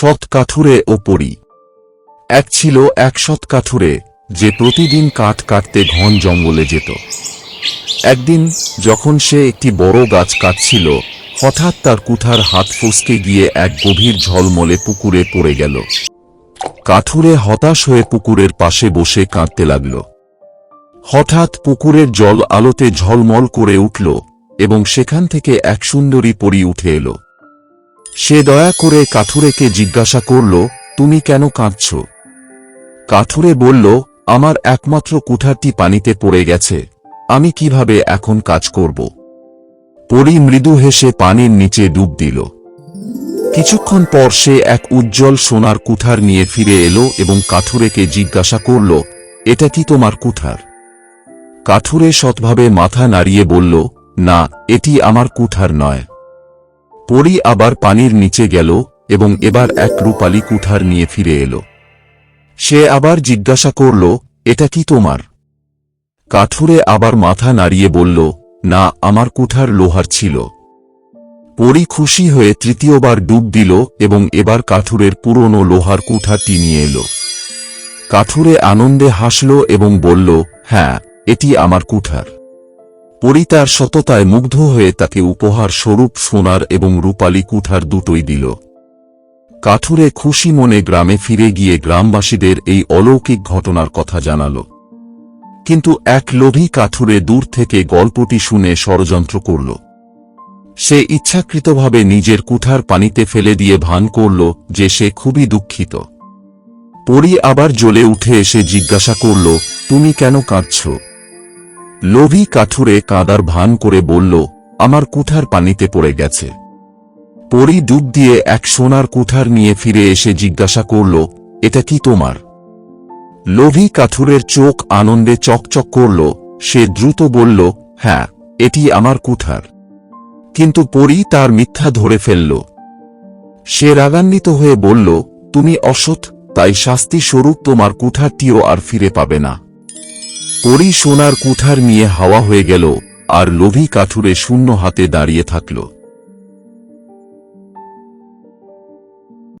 সৎ কাঠুরে ও পরি। এক ছিল এক সৎ কাঠুরে, যে প্রতিদিন কাঠ কাটতে ঘন জঙ্গলে যেত। একদিন যখন সে একটি বড় গাছ কাটছিল, হঠাৎ তার কুঠার হাত ফসকে গিয়ে এক গভীর ঝলমলে পুকুরে পড়ে গেল। কাঠুরে হতাশ হয়ে পুকুরের পাশে বসে কাঁদতে লাগল। হঠাৎ পুকুরের জল আলোতে ঝলমল করে উঠল এবং সেখান থেকে এক সুন্দরী পরি উঠে এলো। সে দয়া করে কাঠুরেকে জিজ্ঞাসা করল, তুমি কেন কাঁদছ? কাঠুরে বলল, আমার একমাত্র কুঠারটি পানিতে পড়ে গেছে। আমি কীভাবে এখন কাজ করব? পরি মৃদু হেসে পানির নিচে ডুব দিল। কিছুক্ষণ পর সে এক উজ্জ্বল সোনার কুঠার নিয়ে ফিরে এলো এবং কাঠুরেকে জিজ্ঞাসা করল, এটা কি তোমার কুঠার? কাঠুরে সৎভাবে মাথা নাড়িয়ে বলল, না, এটি আমার কুঠার নয়। পরি আবার পানির নিচে গেল এবং এবার এক রূপালী কুঠার নিয়ে ফিরে এলো। সে আবার জিজ্ঞাসা করল, এটা কি তোমার? কাঠুরে আবার মাথা নাড়িয়ে বলল, না, আমার কুঠার লোহার ছিল। পরি খুশি হয়ে তৃতীয়বার ডুব দিল এবং এবার কাঠুরের পুরনো লোহার কুঠারটি নিয়ে এলো। কাঠুরে আনন্দে হাসল এবং বলল হ্যাঁ এটি আমার কুঠার। পরি তার সততায় মুগ্ধ হয়ে তাকে উপহার স্বরূপ সোনার এবং রূপালী কুঠার দুটোই দিল। কাঠুরে খুশি মনে গ্রামে ফিরে গিয়ে গ্রামবাসীদের এই অলৌকিক ঘটনার কথা জানাল। কিন্তু এক লোভী কাঠুরে দূর থেকে গল্পটি শুনে ষড়যন্ত্র করল। সে ইচ্ছাকৃতভাবে নিজের কুঠার পানিতে ফেলে দিয়ে ভান করল যে সে খুবই দুঃখিত। পরি আবার জ্বলে উঠে এসে জিজ্ঞাসা করল, তুমি কেন কাঁদছ? লোভী কাঠুরে কাদার ভান করে বলল, আমার কুঠার পানিতে পড়ে গেছে। পরি ডুব দিয়ে এক সোনার কুঠার নিয়ে ফিরে এসে জিজ্ঞাসা করল, এটা কি তোমার? লোভী কাঠুরের চোখ আনন্দে চকচক করল, সে দ্রুত বলল হ্যাঁ এটি আমার কুঠার। কিন্তু পরি তার মিথ্যা ধরে ফেলল। সে রাগান্বিত হয়ে বলল, তুমি অসৎ, তাই শাস্তি স্বরূপ তোমার কুঠারটিও আর ফিরে পাবে না। পরি সোনার কুঠার নিয়ে হাওয়া হয়ে গেল আর লোভী কাঠুরে শূন্য হাতে দাঁড়িয়ে থাকল।